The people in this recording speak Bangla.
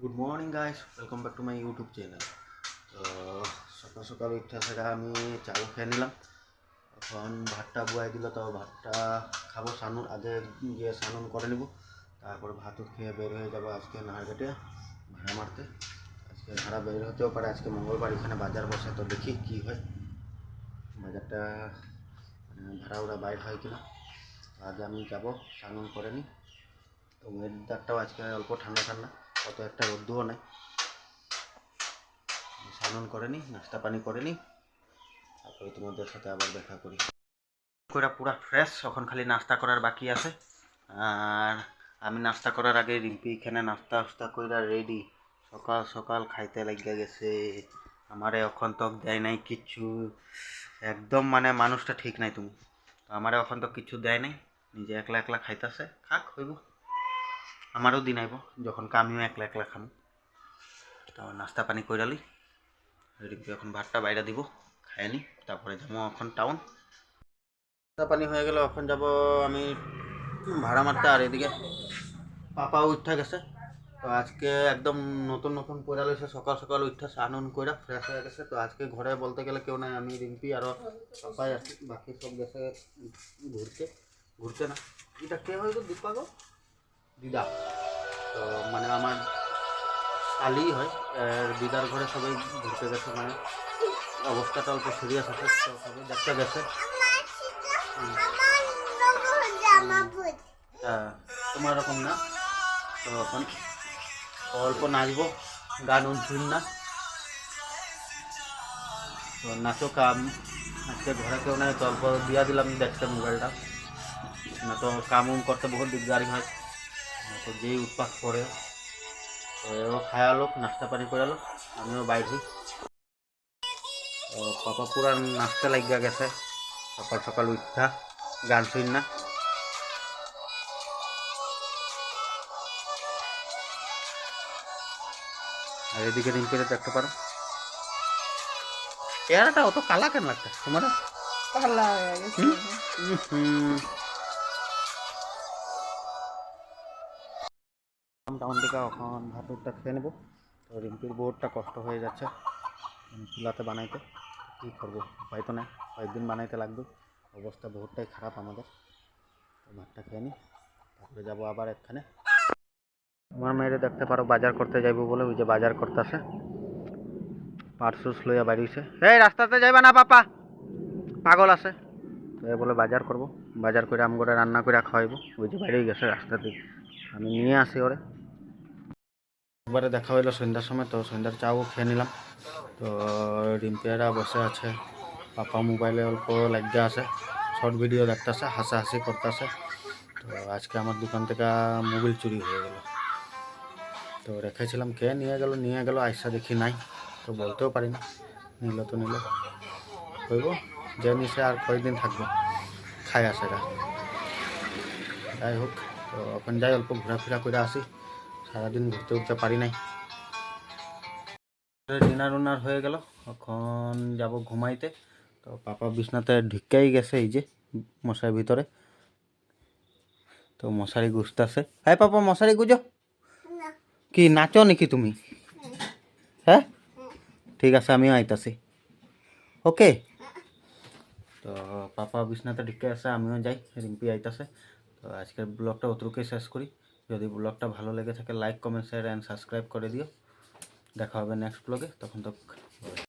Good morning guys welcome back to my YouTube channel তো, সকাল সকাল উঠে সেটা আমি চাও খেয়ে নিলাম। এখন ভাতটা বুয়াই দিল, তো ভাতটা খাব সানুন আগে গিয়ে স্নান করে নিব। তারপর ভাত খেয়ে বের হয়ে যাব আজকে নাহারঘাটে ভাড়া মারতে। আজকে ভাড়া বের হতেও পারে। আজকে মঙ্গলবার এখানে বাজার বসে, তো দেখি কি হয়। বাজারটা মানে ভাড়া ওরা বাইর হয় কিনা। আগে আমি যাব স্নান করে নিই। তো ওয়েদারটাও আজকে অল্প ঠান্ডা ঠান্ডা। অত একটা রোদ্দুও নেই। স্নান করে নি নাস্তা পানি করে নি তারপরে তোমাদের সাথে আবার দেখা করি। কইরা পুরা ফ্রেশ এখন খালি নাস্তা করার বাকি আছে। আর আমি নাস্তা করার আগে রিম্পি এখানে নাস্তা উস্তা কইরা রেডি সকাল সকাল খাইতে লাগিয়া গেছে। আমারে এখন তো দেয় নাই কিচ্ছু। একদম মানে মানুষটা ঠিক নাই তুমি। তো আমারে এখন তো কিছু দেয় নাই। নিজে একলা একলা খাইতাছে। খাক, হইব। আমারও দিন আইব, যখন আমিও একলা একলা খাম। তো নাস্তা পানি কইরালি এখন ভাতটা বাইরে দিব খাই নি, তারপরে যাব এখন টাউন। নাস্তা পানি হয়ে গেল, এখন যাব আমি ভাড়া মারতে, আর এদিকে পাপাও উঠা গেছে। তো আজকে একদম নতুন নতুন কইরা লইছে, সকাল সকাল উঠা স্নান কইরা ফ্রেশ হয়ে গেছে। তো আজকে ঘরে বলতে গেলে কেউ নাই, আমি, রিম্পি, আর পাপাই আছি, বাকি সব গেছে ঘুরতে। ঘুরতে না। এটা কে হয়তো দীপা গো? দিদা। তো মানে আমার কালি হয় দিদার ঘরে সবাই ঘুরতে গেছে মানে অবস্থাটা অল্প সিরিয়াস আছে, তো সবাই দেখতে গেছে। তোমার রকম না? তো এখন অল্প নাচবো, গান শুন না। তো নাচো কাম, আজকে ঘরে কেউ নাই, তো অল্প দিয়া দিলাম দেখতে মোবাইলটা। না তো কাম করতে বহুত দিকদারি হয়। তো যেই উৎপাত করে তো এও খায়া লোক নাস্তা পানি করে লোক আমিও বাইর। তো পাপা পুরা নাচতে লাগিয়া গেছে। সকাল সকাল উঠা গান শুন না আর এদিকে রিম্পিরে দেখতে পারো। চেহারাটা অত কালা কেন লাগছে তোমার? কালা গেছে। হুম। টাউন থেকে এখন ভাত উঠটা খেয়ে নেব তো রিম্পির বোর্ডটা কষ্ট হয়ে যাচ্ছে চুলাতে বানাইতে কী করব উপায় তো নাই কয়েকদিন বানাইতে লাগবে অবস্থা বহুতটাই খারাপ আমাদের তো ভাতটা খেয়ে নিই তারপরে যাব আবার এখানে আমার মেয়েরে দেখতে পারো বাজার করতে যাইবো বলে ওই যে বাজার করতেছে পার্সুস লইয়া বাড়িছে এই রাস্তাতে যাইবা না পাপা পাগল আছে তো এ বলে বাজার করব বাজার করে আম করে রান্না করে খাওয়াইবো ওই যে বাইরেই গেছে রাস্তাতে আমি নিয়ে আসি ওরে একবারে দেখা হইল সন্ধ্যার সময়, তো সন্ধ্যার চাও খেয়ে নিলাম। তো রিম্পিয়ারা বসে আছে, পাপা মোবাইলে অল্প লাগিয়ে আছে, শর্ট ভিডিও দেখতেছে, হাসাহাসি করতেছে। তো আজকে আমার দোকান থেকে মোবাইল চুরি হয়ে গেল। তো রেখেছিলাম, কে নিয়ে গেল নিয়ে গেল, আইসা দেখি নাই, তো বলতেও পারি না। নিল তো নিল। হইব যে নিচে আর কয়েকদিন থাকব খাই আসে যাই হোক, তো এখন যাই, অল্প ঘোরাফেরা করে আসি। সারাদিন ঘুরতে উঠতে পারি নাই। ডিনার উনার হয়ে গেল। এখন যাব ঘুমাইতে। তো পাপা বিছনাতে ঢুকেই গেছে এই যে মশারির ভিতরে। তো মশারি গুছতেছে হ্যাঁ পাপা মশারি গুজো। কি নাচো নাকি তুমি? হ্যাঁ? ঠিক আছে আমিও আইতাছি। ওকে? তো পাপা বিছনাতে ঢুকে আছে আমিও যাই। রিম্পি আইতাছে। তো আজকের ব্লগটা অতটুকুই শেষ করি। যদি ব্লগটা ভালো লেগে থাকে like comment share and subscribe করে দিও। দেখা হবে নেক্সট ব্লগে তখন তো